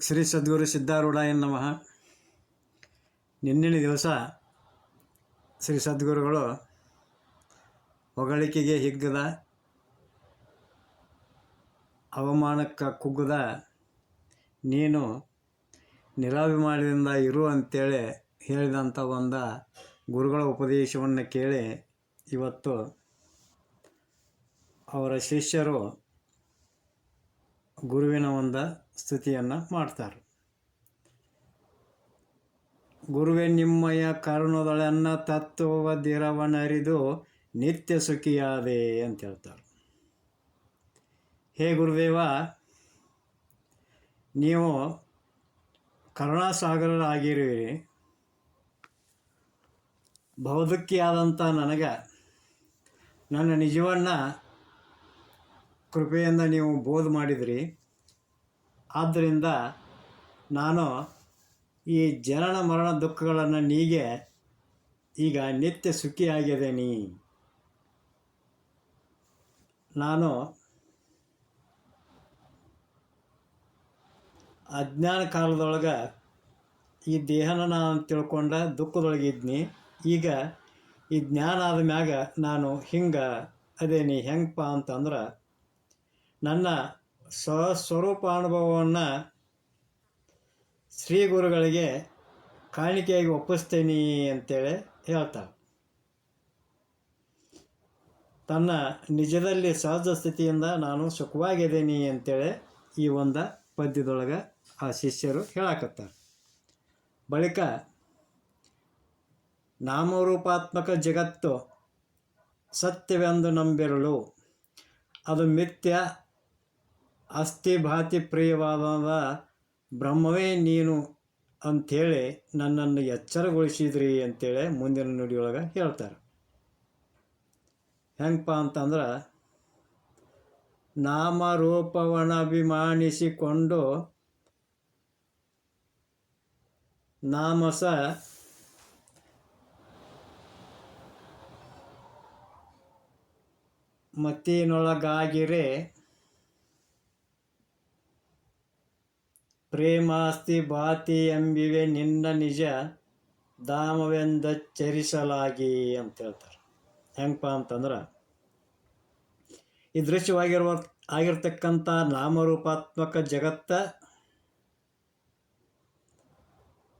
ಶ್ರೀ ಸದ್ಗುರು ಸಿದ್ಧಾರೂಢಾಯ ನಮಃ. ನಿನ್ನಿನ ದಿವಸ ಶ್ರೀ ಸದ್ಗುರುಗಳು ಹೊಗಳಿಕೆಗೆ ಹಿಗ್ಗದ, ಅವಮಾನಕ್ಕೆ ಕುಗ್ಗದ, ನೀನು ನಿರಾಭಿಮಾನದಿಂದ ಇರು ಅಂತೇಳಿ ಹೇಳಿದಂಥ ಒಂದು ಗುರುಗಳ ಉಪದೇಶವನ್ನು ಕೇಳಿ ಇವತ್ತು ಅವರ ಶಿಷ್ಯರು ಗುರುವಿನ ಒಂದು ಸ್ತುತಿಯನ್ನು ಮಾಡ್ತಾರೆ. ಗುರುವೇ ನಿಮ್ಮಯ ಕರುಣದೊಳನ್ನ ತತ್ವವ ದಿರವನರಿದು ನಿತ್ಯ ಸುಖಿಯಾದೆ ಅಂತ ಹೇಳ್ತಾರೆ. ಹೇ ಗುರುದೇವ, ನೀವು ಕರುಣಾಸಾಗರರಾಗಿರುವಿರಿ. ಬಹುದುಃಖಿಯಾದಂಥ ನನಗೆ ನನ್ನ ನಿಜವನ್ನು ಕೃಪೆಯಿಂದ ನೀವು ಬೋಧ ಮಾಡಿದಿರಿ. ಆದ್ದರಿಂದ ನಾನು ಈ ಜನನ ಮರಣ ದುಃಖಗಳನ್ನು ನೀಗೆ ಈಗ ನಿತ್ಯ ಸುಖಿಯಾಗಿದ್ದೇನೆ ನಾನು ಅಜ್ಞಾನ ಕಾಲದೊಳಗೆ ಈ ದೇಹನ ನಾನು ತಿಳ್ಕೊಂಡ ದುಃಖದೊಳಗಿದ್ನಿ. ಈಗ ಈ ಜ್ಞಾನ ಆದ ಮ್ಯಾಗ ನಾನು ಹಿಂಗೆ ಅದೇನಿ ಹೆಂಗಪ್ಪ ಅಂತಂದ್ರೆ ನನ್ನ ಸ್ವಸ್ವರೂಪಾನುಭವವನ್ನು ಶ್ರೀ ಗುರುಗಳಿಗೆ ಕಾಣಿಕೆಯಾಗಿ ಒಪ್ಪಿಸ್ತೇನೆ ಅಂತೇಳಿ ಹೇಳ್ತಾಳೆ. ತನ್ನ ನಿಜದಲ್ಲಿ ಸಹಜ ಸ್ಥಿತಿಯಿಂದ ನಾನು ಸುಖವಾಗಿದ್ದೀನಿ ಅಂತೇಳಿ ಈ ಒಂದು ಪದ್ಯದೊಳಗೆ ಆ ಶಿಷ್ಯರು ಹೇಳಕತ್ತಾರೆ. ಬಳಿಕ, ನಾಮರೂಪಾತ್ಮಕ ಜಗತ್ತು ಸತ್ಯವೆಂದು ನಂಬಿರಲು ಅದು ಮಿಥ್ಯ ಅಸ್ಥಿ ಭಾತಿ ಪ್ರಿಯವಾದ ಬ್ರಹ್ಮವೇ ನೀನು ಅಂಥೇಳಿ ನನ್ನನ್ನು ಎಚ್ಚರಗೊಳಿಸಿದ್ರಿ ಅಂತೇಳಿ ಮುಂದಿನ ನುಡಿಯೊಳಗೆ ಹೇಳ್ತಾರೆ. ಹೆಂಗಪ್ಪ ಅಂತಂದ್ರೆ ನಾಮರೂಪವನ್ನಭಿಮಾನಿಸಿಕೊಂಡು ನಾಮಸ ಮತ್ತಿನೊಳಗಾಗಿರೆ ಪ್ರೇಮಾಸ್ತಿ ಬಾತಿ ಎಂಬಿವೆ ನಿನ್ನ ನಿಜ ಧಾಮವೆಂದಚ್ಚರಿಸಲಾಗಿ ಅಂತ ಹೇಳ್ತಾರೆ. ಹೆಂಗಪ್ಪ ಅಂತಂದ್ರೆ, ಈ ದೃಶ್ಯವಾಗಿರುವ ಆಗಿರ್ತಕ್ಕಂಥ ನಾಮರೂಪಾತ್ಮಕ ಜಗತ್ತ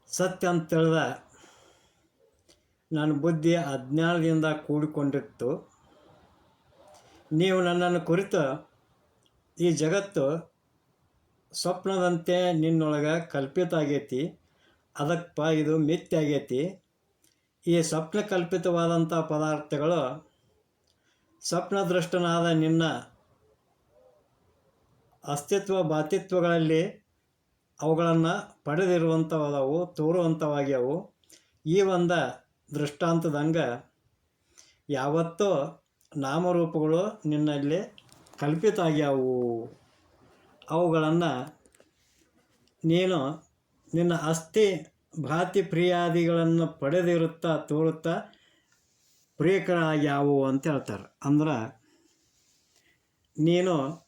ಸತ್ಯ ಅಂತ ತಿಳಿದ ನನ್ನ ಬುದ್ಧಿ ಅಜ್ಞಾನದಿಂದ ಕೂಡಿಕೊಂಡಿತ್ತು. ನೀವು ನನ್ನನ್ನು ಕುರಿತು ಈ ಜಗತ್ತು ಸ್ವಪ್ನದಂತೆ ನಿನ್ನೊಳಗೆ ಕಲ್ಪಿತ ಆಗೈತಿ ಅದಕ್ಕಪ್ಪ ಇದು ಮಿಥ್ಯ ಆಗೈತಿ ಈ ಸ್ವಪ್ನ ಕಲ್ಪಿತವಾದಂಥ ಪದಾರ್ಥಗಳು ಸ್ವಪ್ನದೃಷ್ಟನಾದ ನಿನ್ನ ಅಸ್ತಿತ್ವ ಬಾತಿತ್ವಗಳಲ್ಲಿ ಅವುಗಳನ್ನು ಪಡೆದಿರುವಂಥವಾದವು ತೋರುವಂಥವಾಗ್ಯವು ಈ ಒಂದು ದೃಷ್ಟಾಂತದಂಗೆ ಯಾವತ್ತೋ ನಾಮರೂಪಗಳು ನಿನ್ನಲ್ಲಿ ಕಲ್ಪಿತ ಆಗ್ಯಾವು ಅವುಗಳನ್ನು ನೀನು ನಿನ್ನ ಅಸ್ಥಿ ಭಾತಿ ಪ್ರಿಯಾದಿಗಳನ್ನು ಪಡೆದಿರುತ್ತಾ ತೋರುತ್ತಾ ಪ್ರಿಯಕರಾಗ್ಯಾವು ಅಂತ ಹೇಳ್ತಾರೆ. ಅಂದ್ರೆ ನೀನು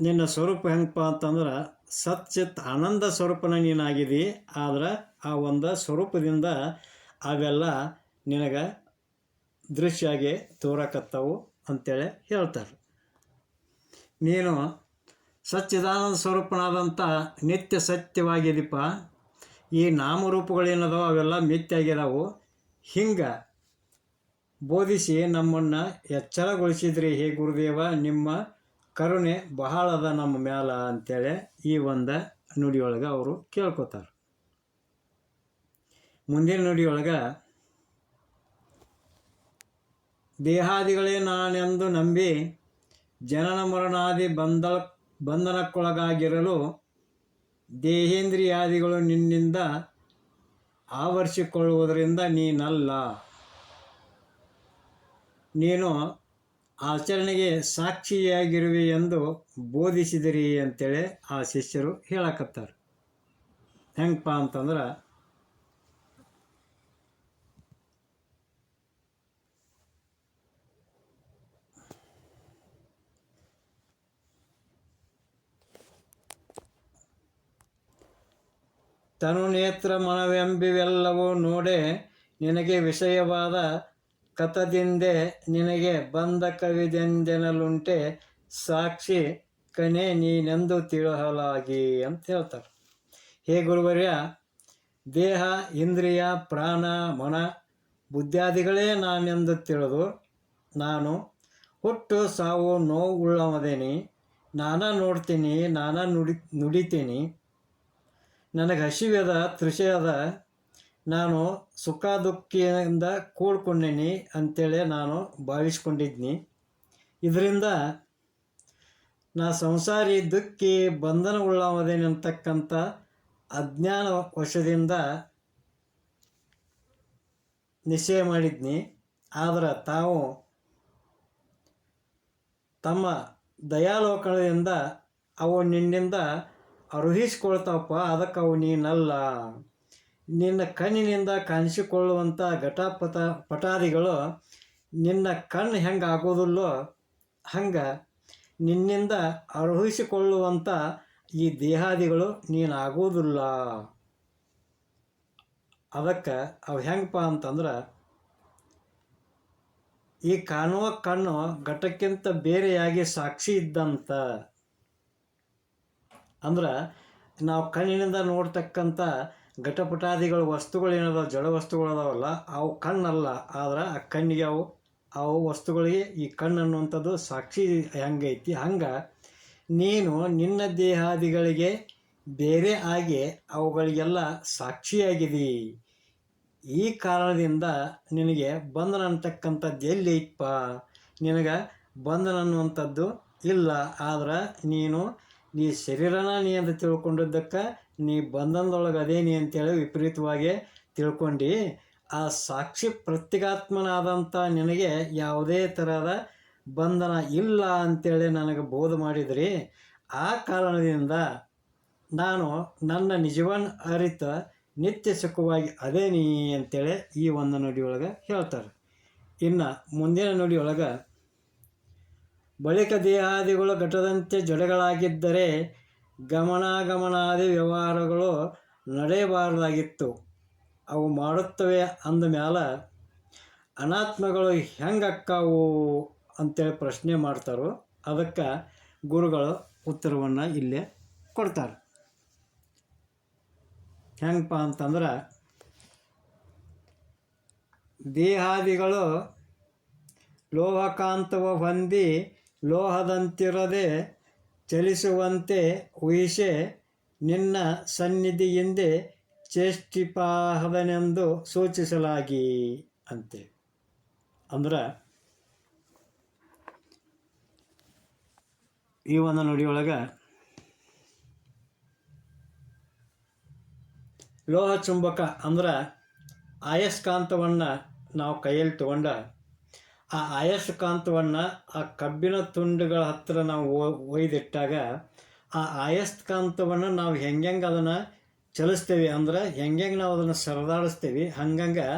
ನಿನ್ನ ಸ್ವರೂಪ ಹೆಂಗಪ್ಪ ಅಂತಂದ್ರೆ ಸಚ್ಚಿತ್ ಆನಂದ ಸ್ವರೂಪನ ನೀನಾಗಿದಿ ಆದ್ರೆ ಆ ಒಂದು ಸ್ವರೂಪದಿಂದ ಅವೆಲ್ಲ ನಿನಗೆ ದೃಶ್ಯಾಗಿ ತೋರಕತ್ತವು ಅಂತೇಳಿ ಹೇಳ್ತಾರೆ. ನೀನು ಸಚ್ಚಿದಾನಂದ ಸ್ವರೂಪನಾದಂಥ ನಿತ್ಯ ಸತ್ಯವಾಗಿದೀಪ ಈ ನಾಮರೂಪಗಳೇನದೋ ಅವೆಲ್ಲ ಮಿಥ್ಯ ಆಗಿದಾವು ಹಿಂಗೆ ಬೋಧಿಸಿ ನಮ್ಮನ್ನು ಎಚ್ಚರಗೊಳಿಸಿದ್ರಿ ಹೇ ಗುರುದೇವ. ನಿಮ್ಮ ಕರುಣೆ ಬಹಳ ಅದ ನಮ್ಮ ಮ್ಯಾಲ ಅಂತೇಳಿ ಈ ಒಂದು ನುಡಿಯೊಳಗೆ ಅವರು ಕೇಳ್ಕೊತಾರೆ. ಮುಂದಿನ ನುಡಿಯೊಳಗೆ, ದೇಹಾದಿಗಳೇ ನಾನೆಂದು ನಂಬಿ ಜನನ ಮರಣಾದಿ ಬಂಧ ಬಂಧನಕ್ಕೊಳಗಾಗಿರಲು ದೇಹೇಂದ್ರಿಯಾದಿಗಳು ನಿನ್ನಿಂದ ಆವರಿಸಿಕೊಳ್ಳುವುದರಿಂದ ನೀನಲ್ಲ. ನೀನು ಆಚರಣೆಗೆ ಸಾಕ್ಷಿಯಾಗಿರುವೆ ಎಂದು ಬೋಧಿಸಿದಿರಿ ಅಂತೇಳಿ ಆ ಶಿಷ್ಯರು ಹೇಳಕತ್ತಾರೆ. ಹೆಂಗಪ್ಪ ಅಂತಂದ್ರೆ ತನು ನೇತ್ರ ಮನವೆಂಬಿವೆಲ್ಲವೂ ನೋಡೆ ನಿನಗೆ ವಿಷಯವಾದ ಕಥದಿಂದೆ ನಿನಗೆ ಬಂದ ಕವಿದೆಂದೆನಲುಂಟೆ ಸಾಕ್ಷಿ ಕಣೆ ನೀನೆಂದು ತಿಳಹಲಾಗಿ ಅಂತ ಹೇಳ್ತಾರೆ. ಹೇ ಗುರುವರ್ಯ, ದೇಹ, ಇಂದ್ರಿಯ, ಪ್ರಾಣ, ಮನ ಬುದ್ಧಾದಿಗಳೇ ನಾನೆಂದು ತಿಳಿದು ನಾನು ಹುಟ್ಟು ಸಾವು ನೋವು ಉಳ್ಳವದೇನಿ ನಾನ ನೋಡ್ತೀನಿ, ನಾನ ನುಡಿ ನುಡಿತೀನಿ ನನಗೆ ಹಸಿವೆದ, ತೃಷೆಯದ, ನಾನು ಸುಖ ದುಃಖಿಯಿಂದ ಕೂಡ್ಕೊಂಡೀನಿ ಅಂತೇಳಿ ನಾನು ಭಾವಿಸ್ಕೊಂಡಿದ್ನಿ. ಇದರಿಂದ ನಾ ಸಂಸಾರಿ ದುಃಖಿ ಬಂಧನ ಉಳ್ಳವದೇನೆ ಅಂತಕ್ಕಂಥ ಅಜ್ಞಾನ ವಶದಿಂದ ನಿಶ್ಚಯ ಮಾಡಿದ್ನಿ. ಆದರೆ ತಾವು ತಮ್ಮ ದಯಾಲೋಕದಿಂದ ಅವು ನಿನ್ನಿಂದ ಅರುಹಿಸ್ಕೊಳ್ತಾವಪ್ಪ ಅದಕ್ಕೆ ಅವು ನೀನಲ್ಲ. ನಿನ್ನ ಕಣ್ಣಿನಿಂದ ಕಾಣಿಸಿಕೊಳ್ಳುವಂಥ ಘಟಪಥ ಪಟಾದಿಗಳು ನಿನ್ನ ಕಣ್ಣು ಹೆಂಗೆ ಆಗೋದಿಲ್ಲೋ ಹಂಗೆ ನಿನ್ನಿಂದ ಅರ್ಹಿಸಿಕೊಳ್ಳುವಂಥ ಈ ದೇಹಾದಿಗಳು ನೀನು ಆಗೋದಿಲ್ಲ ಅದಕ್ಕೆ ಅವು ಹೆಂಗಪ್ಪ ಅಂತಂದ್ರೆ, ಈ ಕಾಣುವ ಕಣ್ಣು ಘಟಕ್ಕಿಂತ ಬೇರೆಯಾಗಿ ಸಾಕ್ಷಿ ಇದ್ದಂತ ಅಂದ್ರೆ ನಾವು ಕಣ್ಣಿನಿಂದ ನೋಡ್ತಕ್ಕಂಥ ಘಟಪಟಾದಿಗಳ, ವಸ್ತುಗಳು ಏನದ ಜಡ ವಸ್ತುಗಳು ಅದಾವಲ್ಲ, ಅವು ಕಣ್ಣಲ್ಲ, ಆದ್ರೆ ಆ ಕಣ್ಣಿಗೆ ಅವು ಅವು ವಸ್ತುಗಳಿಗೆ ಈ ಕಣ್ಣು ಅನ್ನುವಂಥದ್ದು ಸಾಕ್ಷಿ ಹೆಂಗೈತಿ? ಹಂಗೆ ನೀನು ನಿನ್ನ ದೇಹಾದಿಗಳಿಗೆ ಬೇರೆ ಆಗಿ ಅವುಗಳಿಗೆಲ್ಲ ಸಾಕ್ಷಿಯಾಗಿದೆ. ಈ ಕಾರಣದಿಂದ ನಿನಗೆ ಬಂಧನ ಅಂತಕ್ಕಂಥದ್ದು ಎಲ್ಲಿ ಐತಪ್ಪ ನಿನಗೆ ಬಂಧನ ಅನ್ನುವಂಥದ್ದು ಇಲ್ಲ. ಆದ್ರೆ ನೀನು ನೀ ಶರೀರನ ನೀ ಅಂತ ತಿಳ್ಕೊಂಡಿದ್ದಕ್ಕೆ, ನೀ ಬಂಧನದೊಳಗೆ ಅದೇ ನೀ ಅಂತೇಳಿ ವಿಪರೀತವಾಗಿ ತಿಳ್ಕೊಂಡು, ಆ ಸಾಕ್ಷಿ ಪ್ರತ್ಯಗಾತ್ಮನಾದಂಥ ನಿನಗೆ ಯಾವುದೇ ಥರದ ಬಂಧನ ಇಲ್ಲ ಅಂತೇಳಿ ನನಗೆ ಬೋಧ ಮಾಡಿದ್ರಿ. ಆ ಕಾರಣದಿಂದ ನಾನು ನನ್ನ ನಿಜವನ್ ಅರಿತ ನಿತ್ಯ ಸುಖವಾಗಿ ಅದೇ ನೀ ಅಂತೇಳಿ ಈ ಒಂದು ನುಡಿಯೊಳಗೆ ಹೇಳ್ತಾರೆ. ಇನ್ನು ಮುಂದಿನ ನುಡಿಯೊಳಗೆ ಬಳಿಕ ದೇಹಾದಿಗಳು ಘಟದಂತೆ ಜೊಡೆಗಳಾಗಿದ್ದರೆ ಗಮನಾಗಮನಾದಿ ವ್ಯವಹಾರಗಳು ನಡೆಯಬಾರದಾಗಿತ್ತು. ಅವು ಮಾಡುತ್ತವೆ ಅಂದ ಮೇಲೆ ಅನಾತ್ಮಗಳು ಹೆಂಗಕ್ಕಾವು ಅಂತೇಳಿ ಪ್ರಶ್ನೆ ಮಾಡ್ತಾರೋ ಅದಕ್ಕೆ ಗುರುಗಳು ಉತ್ತರವನ್ನು ಇಲ್ಲೇ ಕೊಡ್ತಾರೆ. ಹೆಂಗಪ್ಪ ಅಂತಂದ್ರೆ ದೇಹಾದಿಗಳು ಲೋಹಕಾಂತವ ಹೊಂದಿ ಲೋಹದಂತಿರದೆ ಚಲಿಸುವಂತೆ ಉಯಿಸೆ ನಿನ್ನ ಸನ್ನಿಧಿಯಿಂದ ಚೇಷ್ಟಿಪಾಹದನೆಂದು ಸೂಚಿಸಲಾಗಿ ಅಂತೆ. ಅಂದ್ರೆ, ಈ ಒಂದು ನುಡಿಯೊಳಗೆ ಲೋಹ ಚುಂಬಕ ಅಂದ್ರೆ ಆಯಸ್ಕಾಂತವನ್ನು ನಾವು ಕೈಯಲ್ಲಿ ತಗೊಂಡ ಆ ಆಯಸ್ಕಾಂತವನ್ನು ಆ ಕಬ್ಬಿನ ತುಂಡುಗಳ ಹತ್ತಿರ ನಾವು ಒಯ್ದಿಟ್ಟಾಗ ಆ ಆಯಸ್ಕಾಂತವನ್ನು ನಾವು ಹೆಂಗೆ ಅದನ್ನು ಚಲಿಸ್ತೇವೆ ಅಂದ್ರೆ ಹೆಂಗೆ ನಾವು ಅದನ್ನು ಸರದಾಡಿಸ್ತೀವಿ, ಹಂಗಂಗೆ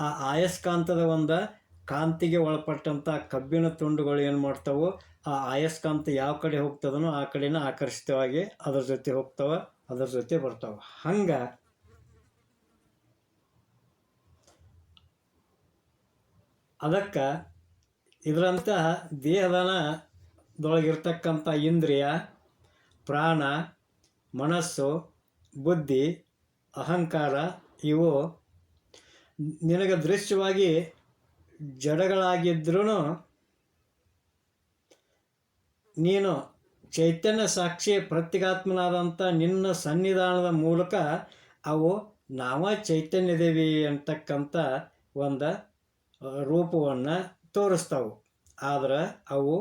ಆ ಆಯಸ್ಕಾಂತದ ಒಂದು ಕಾಂತಿಗೆ ಒಳಪಟ್ಟಂಥ ಕಬ್ಬಿನ ತುಂಡುಗಳು ಏನು ಮಾಡ್ತಾವೋ, ಆ ಆಯಸ್ಕಾಂತ ಯಾವ ಕಡೆ ಹೋಗ್ತದನೋ ಆ ಕಡೆನ ಆಕರ್ಷಿತವಾಗಿ ಅದ್ರ ಜೊತೆ ಹೋಗ್ತಾವ, ಅದರ ಜೊತೆ ಬರ್ತಾವೆ. ಹಂಗೆ ಅದಕ್ಕೆ ಇದರಂತಹ ದೇಹದನ ದೊಳಗಿರ್ತಕ್ಕಂಥ ಇಂದ್ರಿಯ, ಪ್ರಾಣ, ಮನಸ್ಸು, ಬುದ್ಧಿ, ಅಹಂಕಾರ, ಇವು ನಿನಗೆ ದೃಶ್ಯವಾಗಿ ಜಡಗಳಾಗಿದ್ರೂ ನೀನು ಚೈತನ್ಯ ಸಾಕ್ಷಿ ಪ್ರತ್ಯಗಾತ್ಮನಾದಂಥ ನಿನ್ನ ಸನ್ನಿಧಾನದ ಮೂಲಕ ಅವು ನಾವ ಚೈತನ್ಯದೇವಿ ಅಂತಕ್ಕಂಥ ಒಂದು ರೂಪವನ್ನು ತೋರಿಸ್ತಾವು. ಆದ್ರೆ ಅವು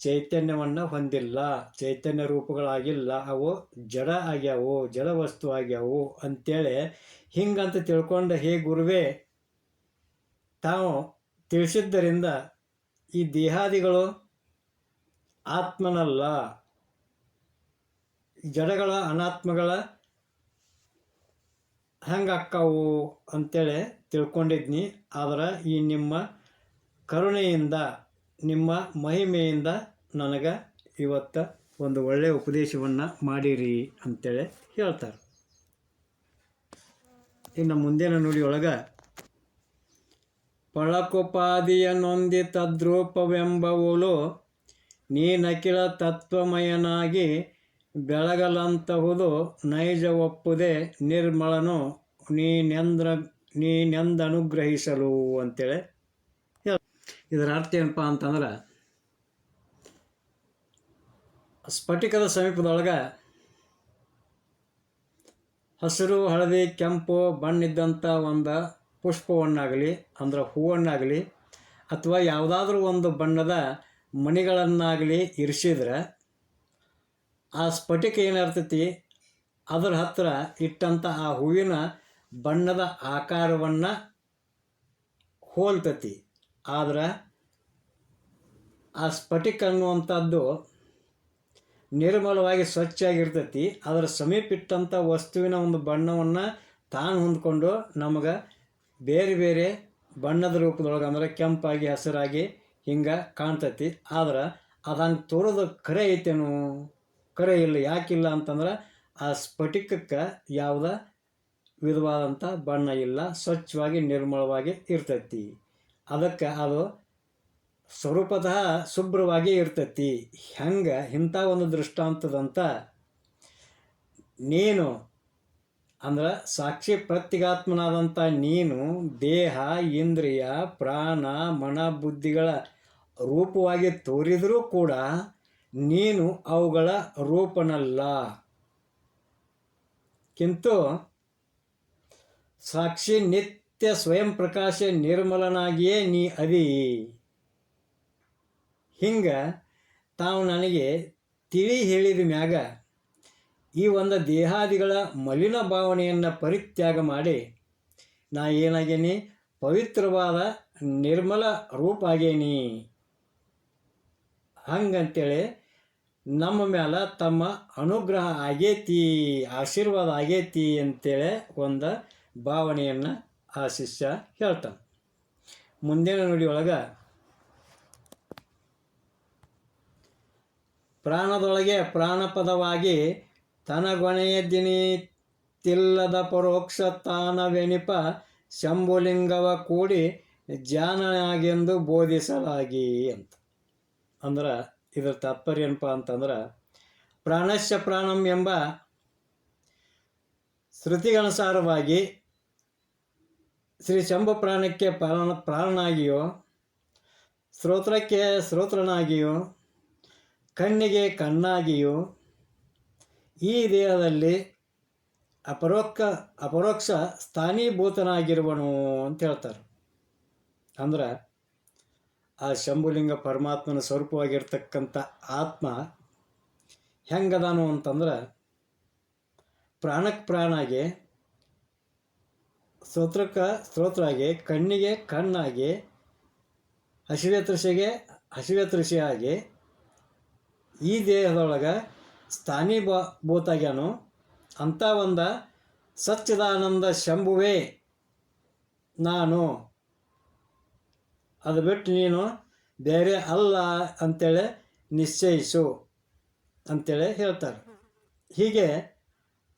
ಚೈತನ್ಯವನ್ನು ಹೊಂದಿಲ್ಲ, ಚೈತನ್ಯ ರೂಪಗಳಾಗಿಲ್ಲ. ಅವು ಜಡ ಆಗ್ಯಾವು ಜಡ ವಸ್ತು ಆಗ್ಯಾವು ಅಂತೇಳಿ ಹಿಂಗಂತ ತಿಳ್ಕೊಂಡು, ಹೇ ಗುರುವೇ, ತಾವು ತಿಳಿಸಿದ್ದರಿಂದ ಈ ದೇಹಾದಿಗಳು ಆತ್ಮನಲ್ಲ, ಜಡಗಳ ಅನಾತ್ಮಗಳ ಹೆಂಗಾಕ್ಕಾವು ಅಂತೇಳಿ ತಿಳ್ಕೊಂಡಿದ್ನಿ. ಆದ್ರೆ ಈ ನಿಮ್ಮ ಕರುಣೆಯಿಂದ, ನಿಮ್ಮ ಮಹಿಮೆಯಿಂದ ನನಗೆ ಇವತ್ತು ಒಂದು ಒಳ್ಳೆಯ ಉಪದೇಶವನ್ನು ಮಾಡಿರಿ ಅಂತೇಳಿ ಹೇಳ್ತಾರೆ. ಇನ್ನು ಮುಂದಿನ ನುಡಿಯೊಳಗೆ, ಪಳಕುಪಾದಿಯ ನೊಂದಿ ತದ್ರೂಪವೆಂಬವುಲು ನೀನಕಿಲ ತತ್ವಮಯನಾಗಿ ಬೆಳಗಲಂತಹುದು ನೈಜ ಒಪ್ಪುದೆ ನಿರ್ಮಳನು ನೀನೆಂದ್ರ ನೀನೆಂದನುಗ್ರಹಿಸಲು ಅಂತೇಳಿ ಇದರ ಅರ್ಥ ಏನಪ್ಪ ಅಂತಂದ್ರೆ, ಸ್ಫಟಿಕದ ಸಮೀಪದೊಳಗೆ ಹಸಿರು, ಹಳದಿ, ಕೆಂಪು ಬಣ್ಣಿದ್ದಂಥ ಒಂದು ಪುಷ್ಪವನ್ನಾಗಲಿ, ಅಂದ್ರೆ ಹೂವನ್ನಾಗಲಿ, ಅಥವಾ ಯಾವುದಾದ್ರೂ ಒಂದು ಬಣ್ಣದ ಮಣಿಗಳನ್ನಾಗಲಿ ಇರಿಸಿದ್ರೆ, ಆ ಸ್ಫಟಿಕ ಏನಿರ್ತೈತಿ ಅದರ ಹತ್ತಿರ ಇಟ್ಟಂಥ ಆ ಹೂವಿನ ಬಣ್ಣದ ಆಕಾರವನ್ನು ಹೋಲ್ತತಿ. ಆದ್ರೆ ಆ ಸ್ಫಟಿಕ ಅನ್ನುವಂಥದ್ದು ನಿರ್ಮಲವಾಗಿ ಸ್ವಚ್ಛಾಗಿರ್ತೈತಿ ಅದರ ಸಮೀಪ ಇಟ್ಟಂಥ ವಸ್ತುವಿನ ಒಂದು ಬಣ್ಣವನ್ನು ತಾನು ಹೊಂದ್ಕೊಂಡು ನಮಗೆ ಬೇರೆ ಬೇರೆ ಬಣ್ಣದ ರೂಪದೊಳಗೆ ಅಂದ್ರೆ ಕೆಂಪಾಗಿ, ಹಸಿರಾಗಿ ಹಿಂಗೆ ಕಾಣ್ತೈತಿ. ಆದ್ರೆ ಅದನ್ನು ಹಂಗೆ ತೋರೋದು ಕರೆ ಐತೇನು? ಕರೆ ಇಲ್ಲ, ಯಾಕಿಲ್ಲ ಅಂತಂದ್ರೆ ಆ ಸ್ಫಟಿಕಕ್ಕೆ ಯಾವುದ ವಿಧವಾದಂಥ ಬಣ್ಣ ಇಲ್ಲ, ಸ್ವಚ್ಛವಾಗಿ ನಿರ್ಮಲವಾಗಿ ಇರ್ತೈತಿ. ಅದಕ್ಕೆ ಅದು ಸ್ವರೂಪತಃ ಶುಭ್ರವಾಗಿ ಇರ್ತೈತಿ. ಹೆಂಗೆ? ಇಂಥ ಒಂದು ದೃಷ್ಟಾಂತದಂತ ನೀನು ಅಂದ್ರೆ ಸಾಕ್ಷಿ ಪ್ರತ್ಯಗಾತ್ಮನಾದಂಥ ನೀನು ದೇಹ, ಇಂದ್ರಿಯ, ಪ್ರಾಣ, ಮನ, ಬುದ್ಧಿಗಳ ರೂಪವಾಗಿ ತೋರಿದರೂ ಕೂಡ ನೀನು ಅವುಗಳ ರೂಪನಲ್ಲ. ಕಿಂತು ಸಾಕ್ಷಿ ನಿತ್ಯ ಸ್ವಯಂ ಪ್ರಕಾಶ ನಿರ್ಮಲನಾಗಿಯೇ ನೀ ಅದಿ ಹಿಂಗೆ ತಾವು ನನಗೆ ತಿಳಿ ಹೇಳಿದ ಮ್ಯಾಗ ಈ ಒಂದು ದೇಹಾದಿಗಳ ಮಲಿನ ಭಾವನೆಯನ್ನು ಪರಿತ್ಯಾಗ ಮಾಡಿ ನಾ ಏನಾಗೇನಿ? ಪವಿತ್ರವಾದ ನಿರ್ಮಲ ರೂಪ ಆಗೇನಿ ಹಂಗಂತೇಳಿ ನಮ್ಮ ಮೇಲೆ ತಮ್ಮ ಅನುಗ್ರಹ ಆಗೇತಿ, ಆಶೀರ್ವಾದ ಆಗೇತಿ ಅಂತೇಳಿ ಒಂದು ಭಾವನೆಯನ್ನು ಆ ಶಿಷ್ಯ ಹೇಳ್ತಾನೆ. ಮುಂದಿನ ನುಡಿಯೊಳಗೆ ಪ್ರಾಣದೊಳಗೆ ಪ್ರಾಣಪದವಾಗಿ ತನಗೊನೆಯ ದಿನಿತಿಲ್ಲದ ಪರೋಕ್ಷ ತಾನವೆನಿಪ ಶಂಭುಲಿಂಗವ ಕೂಡಿ ಜಾನನಾಗೆಂದು ಬೋಧಿಸಲಾಗಿ ಅಂತ. ಅಂದ್ರೆ ಇದರ ತಾತ್ಪರ್ಯ ಏನಪ್ಪ ಅಂತಂದ್ರೆ ಪ್ರಾಣಶ್ಯ ಪ್ರಾಣಂ ಎಂಬ ಶ್ರುತಿಗನುಸಾರವಾಗಿ ಶ್ರೀ ಶಂಭು ಪ್ರಾಣಕ್ಕೆ ಪ್ರಾಣ, ಪ್ರಾಣನಾಗಿಯೋ ಶ್ರೋತ್ರಕ್ಕೆ ಶ್ರೋತ್ರನಾಗಿಯೋ ಕಣ್ಣಿಗೆ ಕಣ್ಣಾಗಿಯೋ, ಈ ದೇಹದಲ್ಲಿ ಅಪರೋಕ್ಷ ಅಪರೋಕ್ಷ ಸ್ಥಾನೀಭೂತನಾಗಿರುವನು ಅಂತ ಹೇಳ್ತಾರೆ. ಅಂದ್ರೆ ಆ ಶಂಭುಲಿಂಗ ಪರಮಾತ್ಮನ ಸ್ವರೂಪವಾಗಿರ್ತಕ್ಕಂಥ ಆತ್ಮ ಹೆಂಗದಾನು ಅಂತಂದ್ರೆ ಪ್ರಾಣಕ್ಕೆ ಪ್ರಾಣಾಗಿ ಸ್ತೋತ್ರಕ್ಕೆ ಸ್ತೋತ್ರಾಗಿ ಕಣ್ಣಿಗೆ ಕಣ್ಣಾಗಿ ಹಸಿವೆ ತೃಷಿಗೆ ಹಸಿವೆ ತೃಷಿಯಾಗಿ ಈ ದೇಹದೊಳಗೆ ಸ್ಥಾನಿ ಬ ಭೂತಾಗ್ಯಾನು. ಅಂಥ ಒಂದು, ಸಚ್ಚಿದಾನಂದ ಶಂಭುವೇ ನಾನು. ಅದು ಬಿಟ್ಟು ನೀನು ಬೇರೆ ಅಲ್ಲ ಅಂತೇಳಿ ನಿಶ್ಚಯಿಸು ಅಂತೇಳಿ ಹೇಳ್ತಾರೆ. ಹೀಗೆ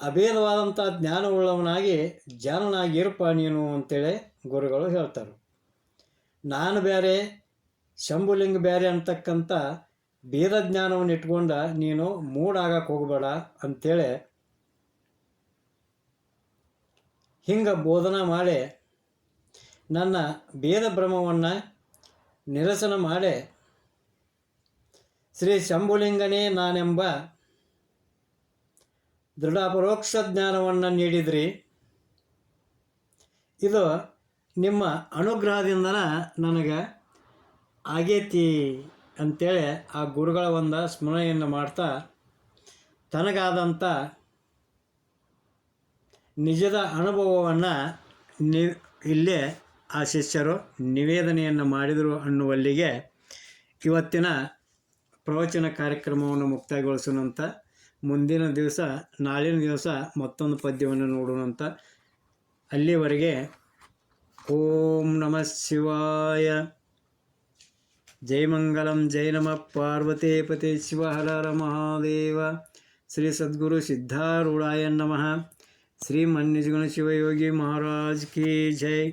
ಅಭೇದವಾದಂಥ ಜ್ಞಾನವುಳ್ಳವನಾಗಿ ಜಾನನಾಗಿರಪ್ಪ ನೀನು ಅಂತೇಳಿ ಗುರುಗಳು ಹೇಳ್ತಾರೆ. ನಾನು ಬೇರೆ ಶಂಭುಲಿಂಗ ಬೇರೆ ಅಂತಕ್ಕಂಥ ಭೇದ ಜ್ಞಾನವನ್ನು ಇಟ್ಕೊಂಡ ನೀನು ಮೂಡಾಗಕ್ಕೆ ಹೋಗಬೇಡ ಅಂಥೇಳಿ ಹಿಂಗೆ ಬೋಧನ ಮಾಡಿ ನನ್ನ ಭೇದ ಭ್ರಮವನ್ನು ನಿರಸನ ಮಾಡಿ ಶ್ರೀ ಶಂಭುಲಿಂಗನೇ ನಾನೆಂಬ ದೃಢ ಪರೋಕ್ಷ ಜ್ಞಾನವನ್ನು ನೀಡಿದ್ರಿ. ಇದು ನಿಮ್ಮ ಅನುಗ್ರಹದಿಂದನ ನನಗೆ ಆಗೇತಿ ಅಂತೇಳಿ ಆ ಗುರುಗಳ ಒಂದು ಸ್ಮರಣೆಯನ್ನು ಮಾಡ್ತಾ ತನಗಾದಂಥ ನಿಜದ ಅನುಭವವನ್ನು ನಿ, ಇಲ್ಲೇ ಆ ಶಿಷ್ಯರು ನಿವೇದನೆಯನ್ನು ಮಾಡಿದರು ಅನ್ನುವಲ್ಲಿಗೆ ಇವತ್ತಿನ ಪ್ರವಚನ ಕಾರ್ಯಕ್ರಮವನ್ನು ಮುಕ್ತಾಯಗೊಳಿಸೋಣಂತ ಮುಂದಿನ ದಿವಸ, ನಾಳಿನ ದಿವಸ ಮತ್ತೊಂದು ಪದ್ಯವನ್ನು ನೋಡೋಣ ಅಂತ. ಅಲ್ಲಿವರೆಗೆ ಓಂ ನಮಃ ಶಿವಾಯ. ಜೈ ಮಂಗಲಂ, ಜೈ ನಮಃ ಪಾರ್ವತೇಪತಿ ಪತಿ ಮಹಾದೇವ. ಶ್ರೀ ಸದ್ಗುರು ಸಿದ್ಧಾರೂಢಾಯ ನಮಃ. ಶ್ರೀ ಮನ್ನಿಜಗುಣ ಶಿವಯೋಗಿ ಮಹಾರಾಜ್ ಕಿ ಜೈ.